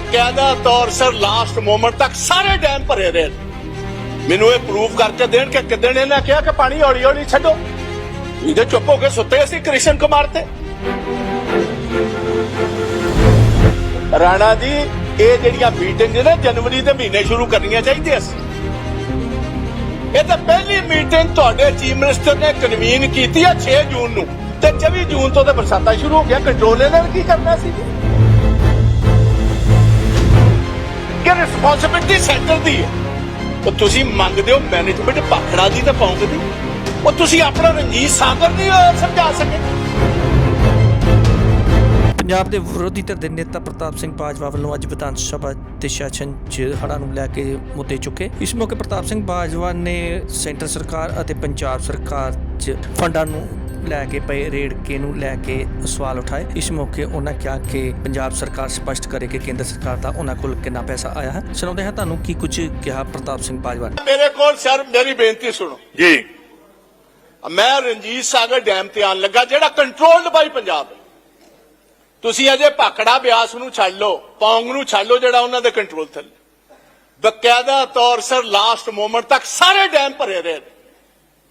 ਬਕਾਇਦਾ ਤੌਰ sir last moment ਤੱਕ ਸਾਰੇ ਡੈਮ ਭਰੇ ਰਹੇ ਮੈਨੂੰ ਇਹ ਪ੍ਰੂਫ ਕਰਕੇ ਦੇਣ ਕਿ ਕਿਦਣ ਇਹਨਾਂ ਕਿਹਾ ਕਿ ਪਾਣੀ ਹੌਲੀ ਹੌਲੀ ਛੱਡੋ। ਇਹਦੇ ਚੁੱਪ ਹੋ ਕੇ ਸੁੱਤੇ ਅਸੀਂ ਕ੍ਰਿਸ਼ਨ ਕੁਮਾਰ ਤੇ। ਰਾਣਾ ਜੀ, ਇਹ ਜਿਹੜੀਆਂ ਮੀਟਿੰਗ ਨੇ ਜਨਵਰੀ ਦੇ ਮਹੀਨੇ ਸ਼ੁਰੂ ਕਰਨੀਆਂ ਚਾਹੀਦੀਆਂ ਸੀ। ਇਹ ਤਾਂ ਪਹਿਲੀ ਮੀਟਿੰਗ ਤੁਹਾਡੇ ਚੀਫ ਮਿਨਿਸਟਰ ਨੇ ਕਨਵੀਨ ਕੀਤੀ ਆ 6 ਜੂਨ ਨੂੰ। ਤੇ 24 ਜੂਨ ਤੋਂ ਤੇ ਬਰਸਾਤਾਂ ਸ਼ੁਰੂ ਹੋ ਗਿਆ ਕੰਟਰੋਲ ਇਹਨਾਂ ਨੇ ਕੀ ਕਰਨਾ ਸੀ? ਜੀ? ਕਿ ਰਿਸਪੌਂਸਿਬਿਲਟੀ ਸੈਂਟਰ ਦੀ ਹੈ? ਉਹ ਤੁਸੀਂ ਮੰਗਦੇ ਹੋ ਮੈਨੇਜਮੈਂਟ ਭਾਖੜਾ ਦੀ ਤਾਂ ਪਾਉਂਗੇ ਦੀ ਉਹ ਤੁਸੀਂ ਆਪਣਾ ਰਣਜੀਤ ਸਾਗਰ ਨਹੀਂ ਸਮਝਾ ਸਕੇ ਪੰਜਾਬ ਦੇ ਵਿਰੋਧੀ ਧਿਰ ਦੇ ਨੇਤਾ ਪ੍ਰਤਾਪ ਸਿੰਘ ਬਾਜਵਾ ਵੱਲੋਂ ਅੱਜ ਵਿਧਾਨ ਸਭਾ ਦੇ ਸੈਸ਼ਨ 'ਚ ਹੜ੍ਹਾਂ ਨੂੰ ਲੈ ਕੇ ਮੁੱਦੇ ਚੁੱਕੇ। ਇਸ ਮੌਕੇ ਪ੍ਰਤਾਪ ਸਿੰਘ ਬਾਜਵਾ ਨੇ ਸੈਂਟਰ ਸਰਕਾਰ ਅਤੇ ਪੰਜਾਬ ਸਰਕਾਰ 'ਚ ਫੰਡਾਂ ਨੂੰ ਲੈ ਕੇ ਪਏ ਰੇੜਕੇ ਨੂੰ ਲੈ ਕੇ ਸਵਾਲ ਉਠਾਏ। ਇਸ ਮੌਕੇ ਉਹਨਾਂ ਕਿਹਾ ਕਿ ਪੰਜਾਬ ਸਰਕਾਰ ਸਪਸ਼ਟ ਕਰੇ ਕਿ ਕੇਂਦਰ ਸਰਕਾਰ ਦਾ ਉਹਨਾਂ ਕੋਲ ਕਿੰਨਾ ਪੈਸਾ ਆਇਆ ਹੈ। ਸੁਣਾਉਂਦੇ ਹਾਂ ਤੁਹਾਨੂੰ ਕੀ ਕੁਝ ਕਿਹਾ ਪ੍ਰਤਾਪ ਸਿੰਘ ਬਾਜਵਾ ਮੇਰੇ ਕੋਲ ਸਰ ਮੇਰੀ ਬੇਨਤੀ ਸੁਣੋ। ਜੀ। ਮੈਂ ਰਣਜੀਤ ਸਾਗਰ ਡੈਮ ਤੇ ਆਣ ਲੱਗਾ ਜਿਹੜਾ ਕੰਟਰੋਲਡ ਬਾਈ ਪੰਜਾਬ ਹੈ। ਤੁਸੀਂ ਅਜੇ ਭਾਖੜਾ ਬਿਆਸ ਨੂੰ ਛੱਡ ਲਓ ਪੌਂਗ ਨੂੰ ਛੱਡ ਲਓ ਜਿਹੜਾ ਉਹਨਾਂ ਦੇ ਕੰਟਰੋਲ ਥੱਲੇ। ਬਕਾਇਦਾ ਤੌਰ ਸਰ ਲਾਸਟ ਮੋਮੈਂਟ ਤੱਕ ਸਾਰੇ ਡੈਮ ਭਰੇ ਰਹੇ।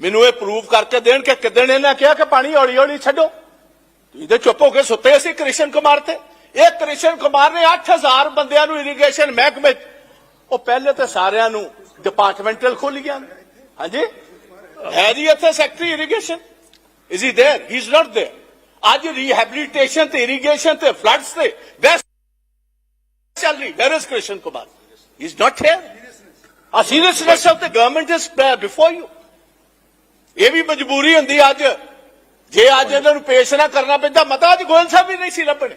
ਮੈਨੂੰ ਇਹ ਪ੍ਰੂਫ ਕਰਕੇ ਦੇਣ ਕਿ ਕਿਦਣ ਇਹਨਾਂ ਕਿਹਾ ਕਿ ਪਾਣੀ ਹੌਲੀ ਹੌਲੀ ਛੱਡੋ ਤੁਸੀਂ ਤੇ ਚੁੱਪ ਹੋ ਕੇ ਸੁੱਤੇ ਅਸੀਂ ਕ੍ਰਿਸ਼ਨ ਕੁਮਾਰ ਤੇ ਇਹ ਕ੍ਰਿਸ਼ਨ ਕੁਮਾਰ ਨੇ 8000 ਬੰਦਿਆਂ ਨੂੰ ਇਰੀਗੇਸ਼ਨ ਮਹਿਕਮੇ 'ਚ- ਉਹ ਪਹਿਲੇ ਤੇ ਸਾਰਿਆਂ ਨੂੰ ਡਿਪਾਰਟਮੈਂਟਲ ਖੋਲ ਗਿਆ ਹਾਂਜੀ ਹੈ ਜੀ ਇੱਥੇ secretary irrigation is he there he is not there ਅੱਜ ਰੀਹੈਬਿਲਿਟੇਸ਼ਨ ਤੇ ਇਰੀਗੇਸ਼ਨ ਤੇ ਫਲੱਡਸ ਤੇ ਵੈਸਟ ਚੱਲ ਰਹੀ where is Krishan Kumar he is not here a seriousness of the government is before you ਇਹ ਵੀ ਮਜਬੂਰੀ ਹੁੰਦੀ ਅੱਜ। ਜੇ ਅੱਜ ਇਹਨਾਂ ਨੂੰ ਪੇਸ਼ ਨਾ ਕਰਨਾ ਪੈਂਦਾ, ਮਤਾ ਅੱਜ ਗੋਇਲ ਸਾਹਿਬ ਵੀ ਨਹੀਂ ਸੀ ਲੱਭਣੇ।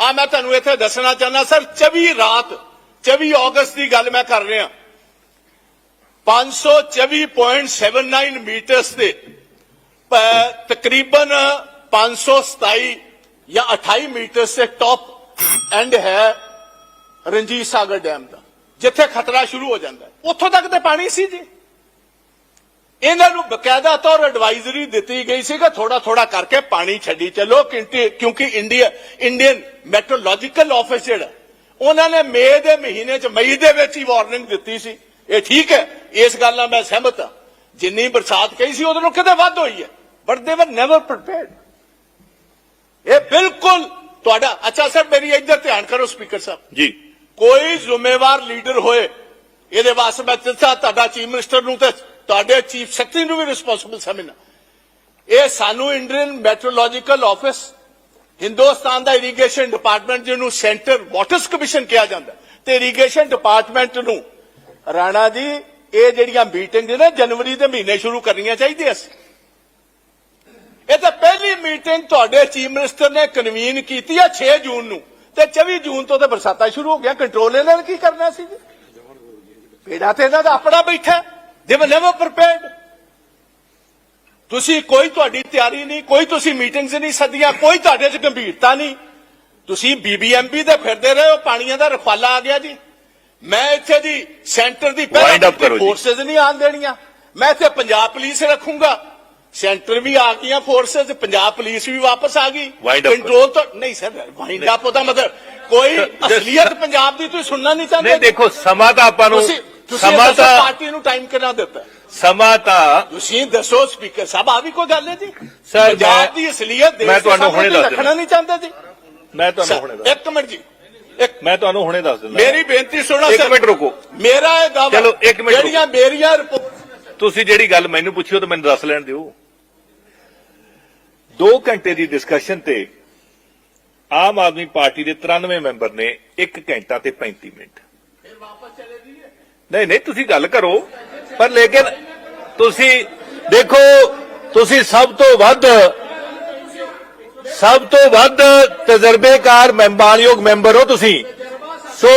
ਆ ਮੈਂ ਤੁਹਾਨੂੰ ਇੱਥੇ ਦੱਸਣਾ ਚਾਹੁੰਦਾ, ਸਰ 24 ਰਾਤ 24 ਅਗਸਤ ਦੀ ਗੱਲ ਮੈਂ ਕਰ ਰਿਹਾ। 524.79 ਮੀਟਰਸ ਤੇ, ਪ- ਤਕਰੀਬਨ 527 ਜਾਂ 28 ਮੀਟਰ ਸੇ ਟੌਪ ਐਂਡ ਹੈ ਰਣਜੀਤ ਸਾਗਰ ਡੈਮ ਦਾ, ਜਿੱਥੇ ਖਤਰਾ ਸ਼ੁਰੂ ਹੋ ਜਾਂਦਾ। ਉੱਥੋਂ ਤੱਕ ਤੇ ਪਾਣੀ ਸੀ ਜੀ। ਇਹਨਾਂ ਨੂੰ ਬਕਾਇਦਾ ਤੌਰ ਐਡਵਾਈਜ਼ਰੀ ਦਿੱਤੀ ਗਈ ਸੀ ਕਿ ਥੋੜਾ ਥੋੜਾ ਕਰਕੇ ਪਾਣੀ ਛੱਡੀ ਚੱਲੋ ਕਿਉਂਕਿ ਇੰਡੀਆ ਇੰਡੀਅਨ ਮੈਟਰੋਲੋਜੀਕਲ ਆਫਿਸ ਜਿਹੜਾ ਉਹਨਾਂ ਨੇ ਮਈ ਦੇ ਮਹੀਨੇ ਚ ਮਈ ਦੇ ਵਿੱਚ ਹੀ ਵਾਰਨਿੰਗ ਦਿੱਤੀ ਸੀ। ਇਹ ਠੀਕ ਹੈ ਇਸ ਗੱਲ ਨਾਲ ਮੈਂ ਸਹਿਮਤ ਹਾਂ। ਜਿੰਨੀ ਬਰਸਾਤ ਕਹੀ ਸੀ ਉਹਦੇ ਨਾਲੋਂ ਕਿਤੇ ਵੱਧ ਹੋਈ ਹੈ। ਬਟ ਦੇ ਵਰ ਨੈਵਰ ਪ੍ਰੀਪੇਅਰਡ ਇਹ ਬਿਲਕੁਲ ਤੁਹਾਡਾ ਅੱਛਾ ਸਰ ਮੇਰੀ ਇੱਧਰ ਧਿਆਨ ਕਰੋ ਸਪੀਕਰ ਸਾਹਿਬ। ਜੀ। ਕੋਈ ਜ਼ਿੰਮੇਵਾਰ ਲੀਡਰ ਹੋਏ ਇਹਦੇ ਵਾਸਤੇ ਮੈਂ ਦੱਸਾਂ ਤੁਹਾਡਾ ਚੀਫ ਮਿਨਿਸਟਰ ਨੂੰ ਤੇ ਤੁਹਾਡੇ ਚੀਫ ਸੈਕਟਰੀ ਨੂੰ ਵੀ ਰਿਸਪੌਂਸਿਬਲ ਸਮਝਣਾ ਇਹ ਸਾਨੂੰ ਇੰਡੀਅਨ ਮੈਟਰੋਲੋਜੀਕਲ ਆਫਿਸ ਹਿੰਦੁਸਤਾਨ ਦਾ ਇਰੀਗੇਸ਼ਨ ਡਿਪਾਰਟਮੈਂਟ ਜਿਹਨੂੰ ਸੈਂਟਰ ਵਾਟਰਸ ਕਮਿਸ਼ਨ ਕਿਹਾ ਜਾਂਦਾ, ਤੇ ਇਰੀਗੇਸ਼ਨ ਡਿਪਾਰਟਮੈਂਟ ਨੂੰ ਰਾਣਾ ਜੀ, ਇਹ ਜਿਹੜੀਆਂ ਮੀਟਿੰਗ ਨੇ ਜਨਵਰੀ ਦੇ ਮਹੀਨੇ ਸ਼ੁਰੂ ਕਰਨੀਆਂ ਚਾਹੀਦੀਆਂ ਸੀ। ਇਹ ਤਾਂ ਪਹਿਲੀ ਮੀਟਿੰਗ ਤੁਹਾਡੇ ਚੀਫ ਮਿਨਿਸਟਰ ਨੇ ਕਨਵੀਨ ਕੀਤੀ ਆ 6 ਜੂਨ ਨੂੰ, ਤੇ 24 ਜੂਨ ਤੋਂ ਤੇ ਬਰਸਾਤਾਂ ਸ਼ੁਰੂ ਹੋ ਗਿਆ ਕੰਟਰੋਲ ਇਹਨਾਂ ਨੇ ਕੀ ਕਰਨਾ ਸੀ ਜੀ? ਪੇੜਾ ਤੇ ਇਹਨਾਂ ਦਾ ਆਪਣਾ ਬੈਠਾ ਦੇ ਵਰ ਨੈਵਰ ਪ੍ਰੀਪੇਅਰਡ ਤੁਸੀਂ ਕੋਈ ਤੁਹਾਡੀ ਤਿਆਰੀ ਨਹੀਂ ਕੋਈ ਤੁਸੀਂ ਮੀਟਿੰਗਸ ਨਹੀਂ ਸੱਦੀਆਂ ਕੋਈ ਤੁਹਾਡੇ 'ਚ ਗੰਭੀਰਤਾ ਨਹੀਂ। ਤੁਸੀਂ ਬੀਬੀਐਮਬੀ ਤੇ ਫਿਰਦੇ ਰਹੇ ਹੋ ਪਾਣੀਆਂ ਦਾ ਰਖਵਾਲਾ ਆ ਗਿਆ ਜੀ। ਮੈਂ ਇੱਥੇ ਦੀ ਸੈਂਟਰ ਦੀ ਜੀ। ਫੋਰਸਸ ਨਹੀਂ ਆਣ ਦੇਣੀਆਂ। ਮੈਂ ਇੱਥੇ ਪੰਜਾਬ ਪੁਲਿਸ ਰੱਖੂੰਗਾ। ਸੈਂਟਰ ਵੀ ਆ ਗਈਆਂ ਫੋਰਸਸ ਪੰਜਾਬ ਪੁਲਿਸ ਵੀ ਵਾਪਸ ਆ ਗਈ। ਕੰਟਰੋਲ ਤਾਂ ਨਹੀਂ ਸਰ ਵਾਈਂਡ ਅਪ ਉਹਦਾ ਮਤਲਬ ਕੋਈ ਅਸਲੀਅਤ ਪੰਜਾਬ ਦੀ ਤੁਸੀਂ ਸੁਣਨਾ ਨਹੀਂ ਚਾਹੁੰਦੇ ਨਹੀਂ ਦੇਖੋ ਸਮਾਂ ਤਾਂ ਆਪਾਂ ਨੂੰ ਤੁਸੀਂ ਸਮਾਂ ਤਾਂ ਪਾਰਟੀ ਨੂੰ ਟਾਈਮ ਕਿੰਨਾ ਦਿੱਤਾ? ਸਮਾਂ ਤਾਂ ਤੁਸੀਂ ਦੱਸੋ ਸਪੀਕਰ ਸਾਹਿਬ ਆ ਵੀ ਕੋਈ ਗੱਲ ਹੈ ਜੀ? ਸਰ, ਪੰਜਾਬ ਮੈਂ- ਦੀ ਅਸਲੀਅਤ ਦੇਸ਼ ਮੈਂ ਦੇ ਤੁਹਾਨੂੰ ਸਾਹਮਣੇ ਹੁਣੇ ਦੱਸ ਰੱਖਣਾ ਦਿੰਦਾ। ਨਹੀਂ ਚਾਹੁੰਦੇ ਜੀ। ਮੈਂ ਤੁਹਾਨੂੰ ਹੁਣੇ ਦੱਸ ਇੱਕ ਮਿੰਟ ਜੀ ਇੱਕ ਮੈਂ ਤੁਹਾਨੂੰ ਹੁਣੇ ਦੱਸ ਦਿੰਦਾ। ਮੇਰੀ ਬੇਨਤੀ ਸੁਣੋ ਇੱਕ ਸਰ। ਮਿੰਟ ਰੁਕੋ। ਮੇਰਾ ਇਹ ਦਾਅਵਾ ਚਲੋ, ਇੱਕ ਮਿੰਟ ਰੁਕੋ। ਜਿਹੜੀਆਂ ਮੇਰੀਆਂ ਰਿਪੋਰਟ ਤੁਸੀਂ ਜਿਹੜੀ ਗੱਲ ਮੈਨੂੰ ਪੁੱਛੀ ਉਹ ਤਾਂ ਮੈਨੂੰ ਦੱਸ ਲੈਣ ਦਿਓ। 2 ਘੰਟੇ ਦੀ ਡਿਸਕਸ਼ਨ ਤੇ ਆਮ ਆਦਮੀ ਪਾਰਟੀ ਦੇ 93 ਮੈਂਬਰ ਨੇ 1 ਘੰਟਾ ਤੇ 35 ਮਿੰਟ। ਨਹੀਂ ਨਹੀਂ ਤੁਸੀਂ ਗੱਲ ਕਰੋ ਪਰ ਲੇਕਿਨ ਤੁਸੀਂ ਦੇਖੋ ਤੁਸੀਂ ਸਭ ਤੋਂ ਵੱਧ ਸਭ ਤੋਂ ਵੱਧ ਤਜਰਬੇਕਾਰ ਮੈਂਬਾਰਯੋਗ ਮੈਂਬਰ ਹੋ ਤੁਸੀਂ ਸੋ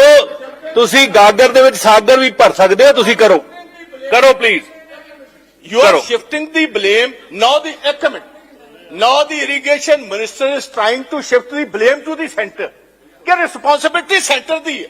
ਤੁਸੀਂ ਗਾਗਰ ਦੇ ਵਿੱਚ ਸਾਗਰ ਵੀ ਭਰ ਸਕਦੇ ਹੋ ਤੁਸੀਂ ਕਰੋ ਕਰੋ ਪਲੀਜ਼ You are ਕਰੋ। shifting the blame. Now the ਇੱਕ minute. Now the irrigation minister is trying to shift the blame to the center. ਕਿ responsibility center ਦੀ ਹੈ.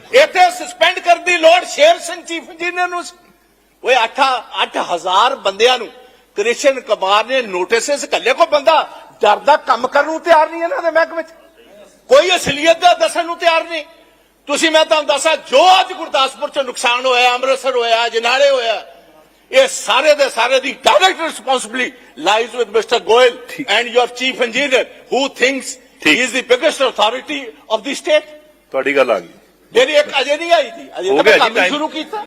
ਇੱਥੇ ਸਸਪੈਂਡ ਕਰਨ ਦੀ ਲੋੜ ਸ਼ੇਰ ਸਿੰਘ ਚੀਫ ਇੰਜੀਨੀਅਰ ਨੂੰ ਓਏ 8 8000 ਬੰਦਿਆਂ ਨੂੰ ਕ੍ਰਿਸ਼ਨ ਕੁਮਾਰ ਨੇ ਨੋਟਿਸਸ ਕੱਲੇ ਕੋ ਬੰਦਾ ਡਰਦਾ ਕੰਮ ਕਰਨ ਨੂੰ ਤਿਆਰ ਨਹੀਂ ਇਹਨਾਂ ਦੇ ਮਹਿਕਮੇ 'ਚ ਕੋਈ ਅਸਲੀਅਤ ਦਾ ਦੱਸਣ ਨੂੰ ਤਿਆਰ ਨਹੀਂ। ਤੁਸੀਂ ਮੈਂ ਤੁਹਾਨੂੰ ਦੱਸਾਂ ਜੋ ਅੱਜ ਗੁਰਦਾਸਪੁਰ 'ਚ ਨੁਕਸਾਨ ਹੋਇਆ ਅੰਮ੍ਰਿਤਸਰ ਹੋਇਆ ਜਨਾਲੇ ਹੋਇਆ ਇਹ ਸਾਰੇ ਦੇ ਸਾਰੇ ਦੀ direct responsibility lies with mister Goyal. And your chief engineer who thinks. He is the biggest authority of the state ਤੁਹਾਡੀ ਗੱਲ ਆ ਗਈ। ਮੇਰੀ ਇੱਕ ਅਜੇ ਨਹੀਂ ਆਈ ਜੀ ਅਜੇ ਤਾਂ ਮੈਂ ਕੰਮ। ਸ਼ੁਰੂ ਕੀਤਾ